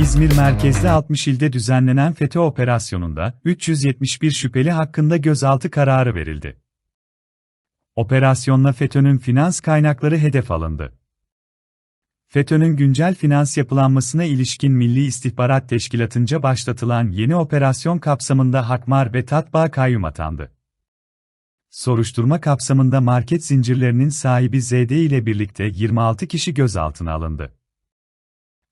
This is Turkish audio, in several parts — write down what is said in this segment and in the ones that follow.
İzmir merkezli 60 ilde düzenlenen FETÖ operasyonunda 371 şüpheli hakkında gözaltı kararı verildi. Operasyonla FETÖ'nün finans kaynakları hedef alındı. FETÖ'nün güncel finans yapılanmasına ilişkin Milli İstihbarat Teşkilatı'nca başlatılan yeni operasyon kapsamında Hakmar ve Tatbağ kayyum atandı. Soruşturma kapsamında market zincirlerinin sahibi ZD ile birlikte 26 kişi gözaltına alındı.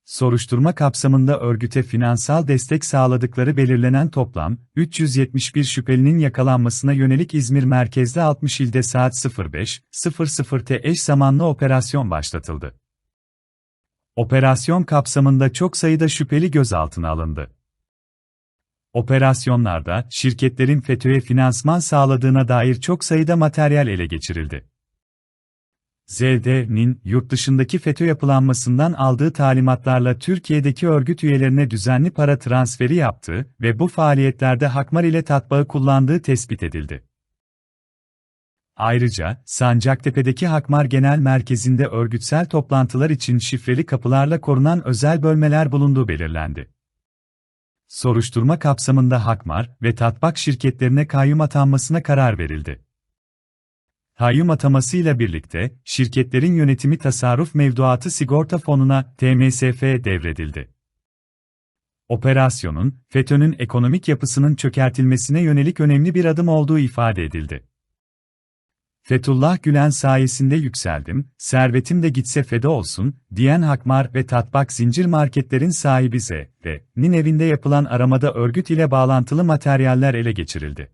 Soruşturma kapsamında örgüte finansal destek sağladıkları belirlenen toplam 371 şüphelinin yakalanmasına yönelik İzmir merkezli 60 ilde saat 05.00'te eş zamanlı operasyon başlatıldı. Operasyon kapsamında çok sayıda şüpheli gözaltına alındı. Operasyonlarda şirketlerin FETÖ'ye finansman sağladığına dair çok sayıda materyal ele geçirildi. ZD'nin yurt dışındaki FETÖ yapılanmasından aldığı talimatlarla Türkiye'deki örgüt üyelerine düzenli para transferi yaptığı ve bu faaliyetlerde Hakmar ile tatbağı kullandığı tespit edildi. Ayrıca, Sancaktepe'deki Hakmar Genel Merkezi'nde örgütsel toplantılar için şifreli kapılarla korunan özel bölmeler bulunduğu belirlendi. Soruşturma kapsamında Hakmar ve Tatbak şirketlerine kayyum atanmasına karar verildi. Kayyum atamasıyla birlikte, şirketlerin yönetimi tasarruf mevduatı sigorta fonuna, TMSF devredildi. Operasyonun, FETÖ'nün ekonomik yapısının çökertilmesine yönelik önemli bir adım olduğu ifade edildi. Fethullah Gülen sayesinde yükseldim, servetim de gitse feda olsun, diyen Hakmar ve Tatbak zincir marketlerin sahibi Z ve Nin evinde yapılan aramada örgüt ile bağlantılı materyaller ele geçirildi.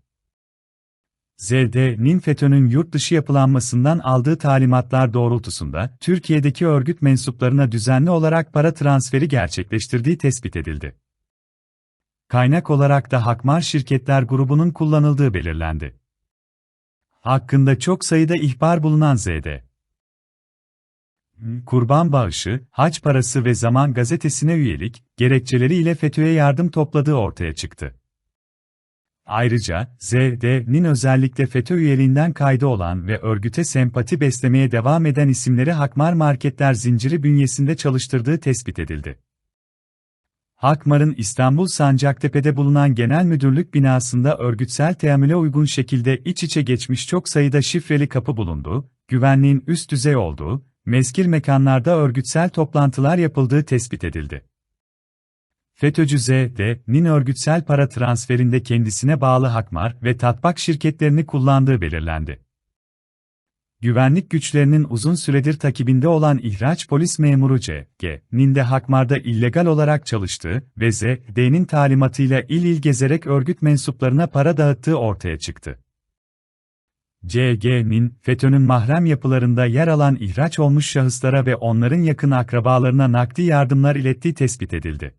ZD'nin FETÖ'nün yurt dışı yapılanmasından aldığı talimatlar doğrultusunda, Türkiye'deki örgüt mensuplarına düzenli olarak para transferi gerçekleştirdiği tespit edildi. Kaynak olarak da Hakmar Şirketler grubunun kullanıldığı belirlendi. Hakkında çok sayıda ihbar bulunan ZD. Kurban bağışı, hac parası ve Zaman gazetesine üyelik, gerekçeleriyle FETÖ'ye yardım topladığı ortaya çıktı. Ayrıca, ZD'nin özellikle FETÖ üyeliğinden kaydı olan ve örgüte sempati beslemeye devam eden isimleri Hakmar Marketler zinciri bünyesinde çalıştırdığı tespit edildi. Hakmar'ın İstanbul Sancaktepe'de bulunan genel müdürlük binasında örgütsel teamüle uygun şekilde iç içe geçmiş çok sayıda şifreli kapı bulunduğu, güvenliğin üst düzey olduğu, mezkir mekanlarda örgütsel toplantılar yapıldığı tespit edildi. FETÖ'cü ZD'nin örgütsel para transferinde kendisine bağlı Hakmar ve Tatbak şirketlerini kullandığı belirlendi. Güvenlik güçlerinin uzun süredir takibinde olan ihraç polis memuru C.G.'nin de Hakmar'da illegal olarak çalıştığı ve Z.D.'nin talimatıyla il il gezerek örgüt mensuplarına para dağıttığı ortaya çıktı. CG'nin, FETÖ'nün mahrem yapılarında yer alan ihraç olmuş şahıslara ve onların yakın akrabalarına nakdi yardımlar ilettiği tespit edildi.